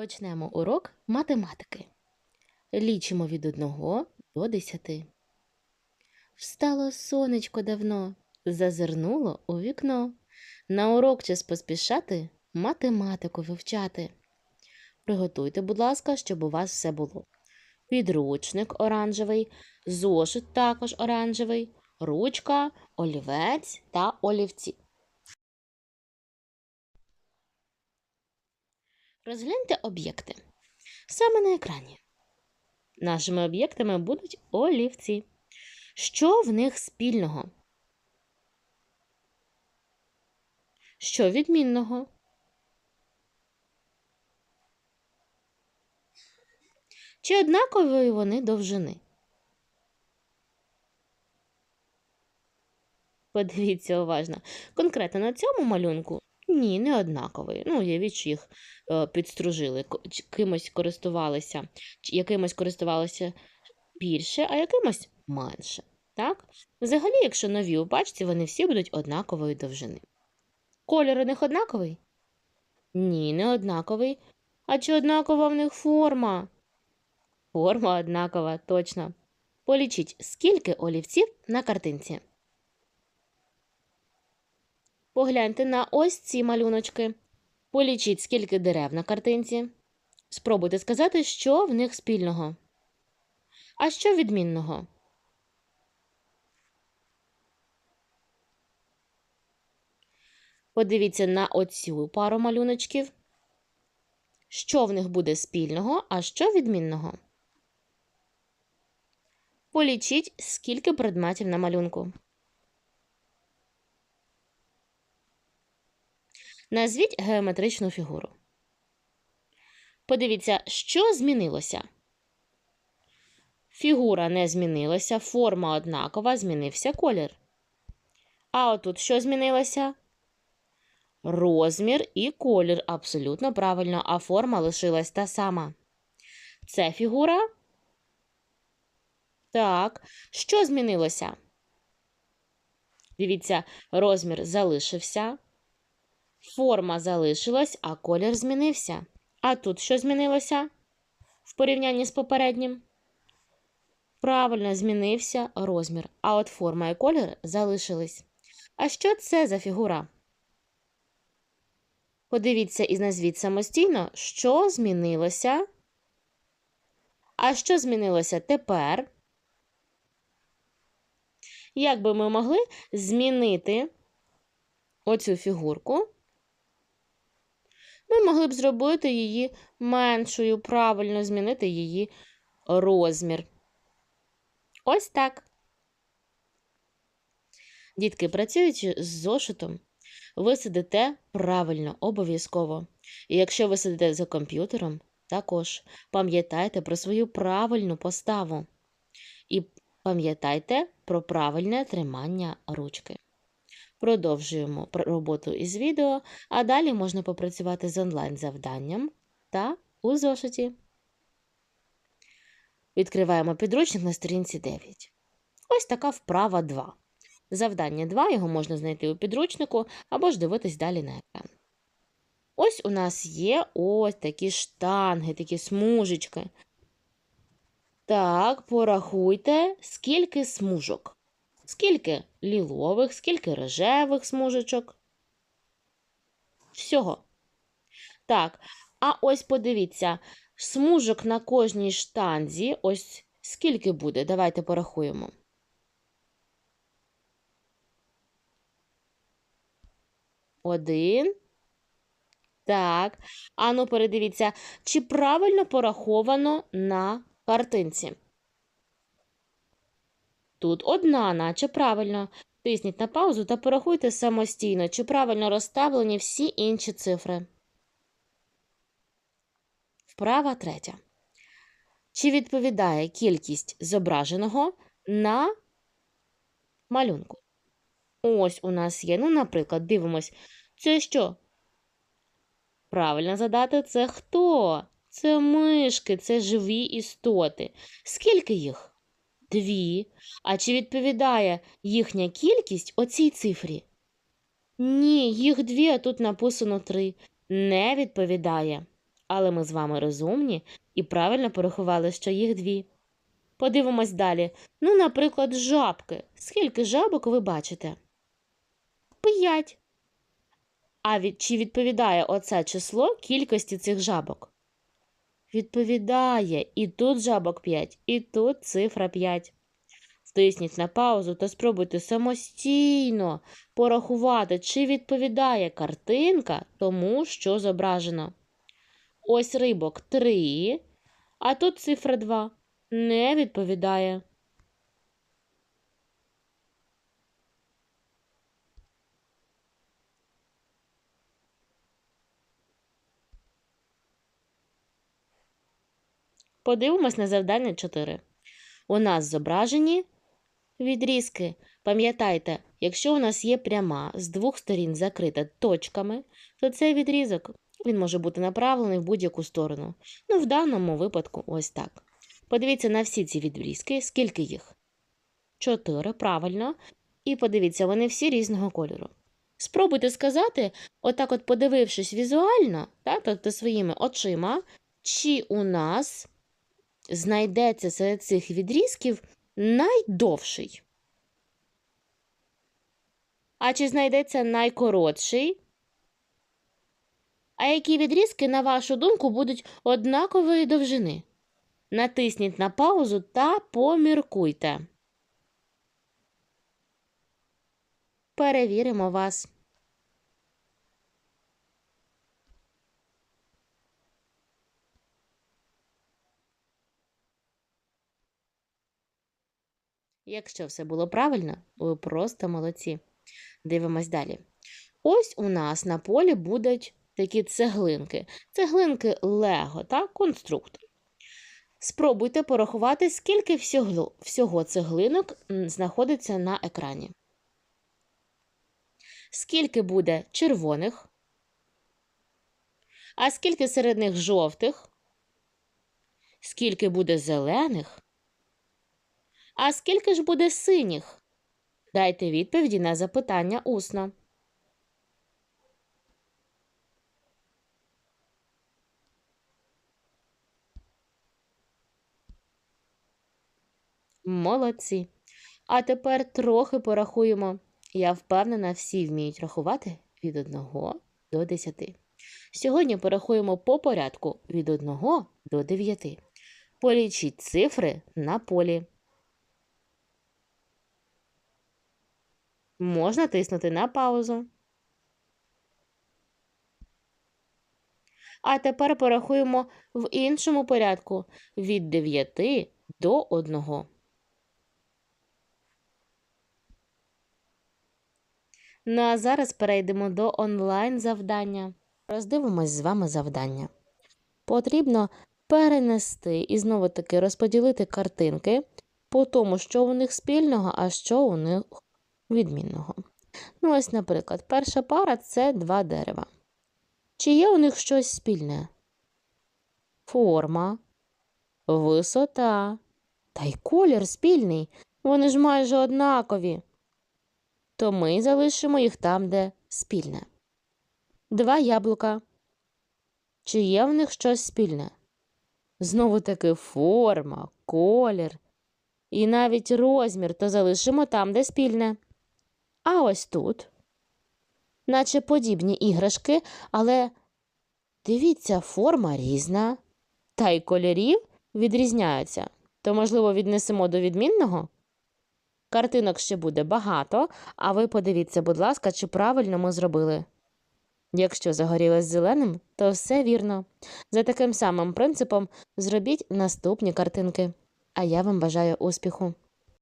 Почнемо урок математики. Лічимо від 1 до 10. Встало сонечко давно, зазирнуло у вікно. На урок час поспішати, математику вивчати. Приготуйте, будь ласка, щоб у вас все було. Підручник оранжевий, зошит також оранжевий, ручка, олівець та олівці. Розгляньте об'єкти. Саме на екрані. Нашими об'єктами будуть олівці. Що в них спільного? Що відмінного? Чи однакові вони довжини? Подивіться уважно. Конкретно на цьому малюнку ні, не однаковий. Ну, уявіть, що їх е, підстружили, кимось користувалися, якимось користувалися більше, а якимось менше. Так? Взагалі, якщо нові у пачці, вони всі будуть однакової довжини. Колір у них однаковий? Ні, не однаковий. А чи однакова в них форма? Форма однакова, точно. Полічіть, скільки олівців на картинці. Погляньте на ось ці малюночки. Полічіть, скільки дерев на картинці. Спробуйте сказати, що в них спільного. А що відмінного? Подивіться на оцю пару малюночків. Що в них буде спільного, а що відмінного? Полічіть, скільки предметів на малюнку. Назвіть геометричну фігуру. Подивіться, що змінилося. Фігура не змінилася, форма однакова, змінився колір. А отут що змінилося? Розмір і колір абсолютно правильно, а форма лишилась та сама. Це фігура? Так. Що змінилося? Дивіться, розмір залишився. Форма залишилась, а колір змінився. А тут що змінилося в порівнянні з попереднім? Правильно змінився розмір, а от форма і колір залишились. А що це за фігура? Подивіться і назвіть самостійно, що змінилося. А що змінилося тепер? Як би ми могли змінити оцю фігурку? Ми могли б зробити її меншою, правильно змінити її розмір. Ось так. Дітки, працюючи з зошитом, ви сидите правильно, обов'язково. І якщо ви сидите за комп'ютером, також пам'ятайте про свою правильну поставу. І пам'ятайте про правильне тримання ручки. Продовжуємо роботу із відео, а далі можна попрацювати з онлайн-завданням та у зошиті. Відкриваємо підручник на сторінці 9. Ось така вправа 2. Завдання 2 його можна знайти у підручнику або ж дивитись далі на екран. Ось у нас є ось такі штанги, такі смужечки. Так, порахуйте, скільки смужок. Скільки лілових, скільки рожевих смужечок. Всього. Так, а ось подивіться, смужок на кожній штанзі. Ось скільки буде? Давайте порахуємо. Один. Так. Ану, передивіться, чи правильно пораховано на картинці. Тут одна, наче правильно. Тисніть на паузу та порахуйте самостійно, чи правильно розставлені всі інші цифри. Вправа третя. Чи відповідає кількість зображеного на малюнку? Ось у нас є. Ну, наприклад, дивимось. Це що? Правильно задати це хто? Це мишки, це живі істоти. Скільки їх? Дві. А чи відповідає їхня кількість оцій цифрі? Ні, їх дві, а тут написано три. Не відповідає. Але ми з вами розумні і правильно порахували, що їх дві. Подивимось далі. Ну, наприклад, жабки. Скільки жабок ви бачите? П'ять. А від, чи відповідає оце число кількості цих жабок? Відповідає. І тут жабок 5, і тут цифра 5. Стисніть на паузу та спробуйте самостійно порахувати, чи відповідає картинка тому, що зображено. Ось рибок 3, а тут цифра 2. Не відповідає. Подивимось на завдання 4. У нас зображені відрізки. Пам'ятайте, якщо у нас є пряма з двох сторін закрита точками, то цей відрізок він може бути направлений в будь-яку сторону. Ну, в даному випадку, ось так. Подивіться на всі ці відрізки, скільки їх? Чотири, правильно. І подивіться, вони всі різного кольору. Спробуйте сказати, отак, от подивившись візуально, так, тобто своїми очима, чи у нас знайдеться серед цих відрізків найдовший. А чи знайдеться найкоротший? А які відрізки, на вашу думку, будуть однакової довжини? Натисніть на паузу та поміркуйте. Перевіримо вас. Якщо все було правильно, ви просто молодці. Дивимось далі. Ось у нас на полі будуть такі цеглинки. Цеглинки Лего, так, конструктор. Спробуйте порахувати, скільки всього, всього цеглинок знаходиться на екрані. Скільки буде червоних, а скільки серед них жовтих, скільки буде зелених, а скільки ж буде синіх? Дайте відповіді на запитання усно. Молодці. А тепер трохи порахуємо. Я впевнена, всі вміють рахувати від 1 до 10. Сьогодні порахуємо по порядку від 1 до 9. Полічіть цифри на полі. Можна тиснути на паузу. А тепер порахуємо в іншому порядку від 9 до 1. Ну а зараз перейдемо до онлайн завдання. Роздивимось з вами завдання. Потрібно перенести і знову таки розподілити картинки по тому, що у них спільного, а що у них відмінного. Ну, ось, наприклад, перша пара це два дерева. Чи є у них щось спільне? Форма, висота. Та й колір спільний. Вони ж майже однакові. То ми залишимо їх там, де спільне. Два яблука. Чи є в них щось спільне? Знову таки форма, колір і навіть розмір, то залишимо там, де спільне. А ось тут, наче подібні іграшки, але дивіться, форма різна, та й кольорів відрізняються. То, можливо, віднесемо до відмінного? Картинок ще буде багато, а ви подивіться, будь ласка, чи правильно ми зробили. Якщо загорілось зеленим, то все вірно. За таким самим принципом зробіть наступні картинки. А я вам бажаю успіху!